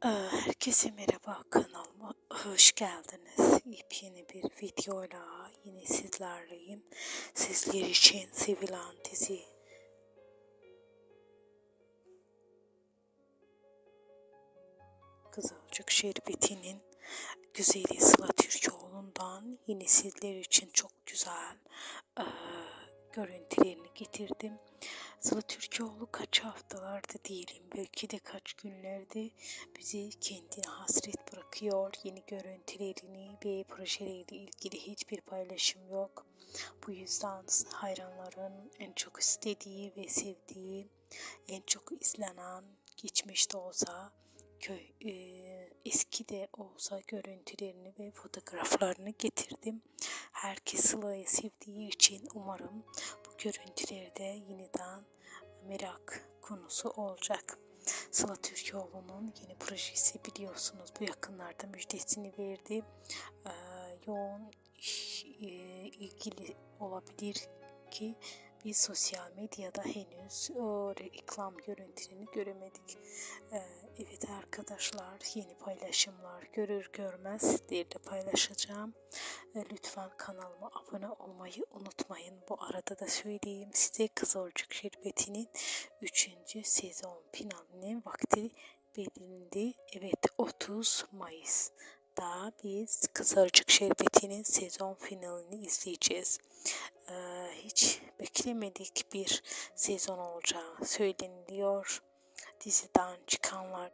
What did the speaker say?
Herkese merhaba kanalıma hoş geldiniz. Yepyeni bir videoyla yine sizlerleyim. Sizler için sevilen dizi Kızılcık Şerbeti'nin güzeli Sıla Türkoğlu'ndan yine sizler için çok güzel görüntülerini getirdim. Sıla Türkoğlu kaç haftalarda diyelim belki de kaç günlerde bizi kendine hasret bırakıyor. Yeni görüntülerini ve projeleriyle ilgili hiçbir paylaşım yok. Bu yüzden hayranların en çok istediği ve sevdiği, en çok izlenen, geçmişte olsa köy e, eski de olsa görüntülerini ve fotoğraflarını getirdim. Herkes Sıla'yı sevdiği için umarım görüntüleri de yeniden merak konusu olacak. Sıla Türkoğlu'nun yeni projesi biliyorsunuz bu yakınlarda müjdesini verdi. Ee, yoğun iş e, ilgili olabilir ki biz sosyal medyada henüz o reklam görüntülerini göremedik. Ee, evet arkadaşlar yeni paylaşımlar görür görmez sizlerle paylaşacağım. Ee, lütfen kanalıma abone olmayı unutmayın. Bu arada da söyleyeyim size Kızılcık Şerbeti'nin 3. sezon finalinin vakti belirlendi. Evet 30 Mayıs daha biz Kızılcık Şerbeti'nin sezon finalini izleyeceğiz. Ee, hiç beklemedik bir sezon olacağı söyleniliyor. Diziden çıkanlar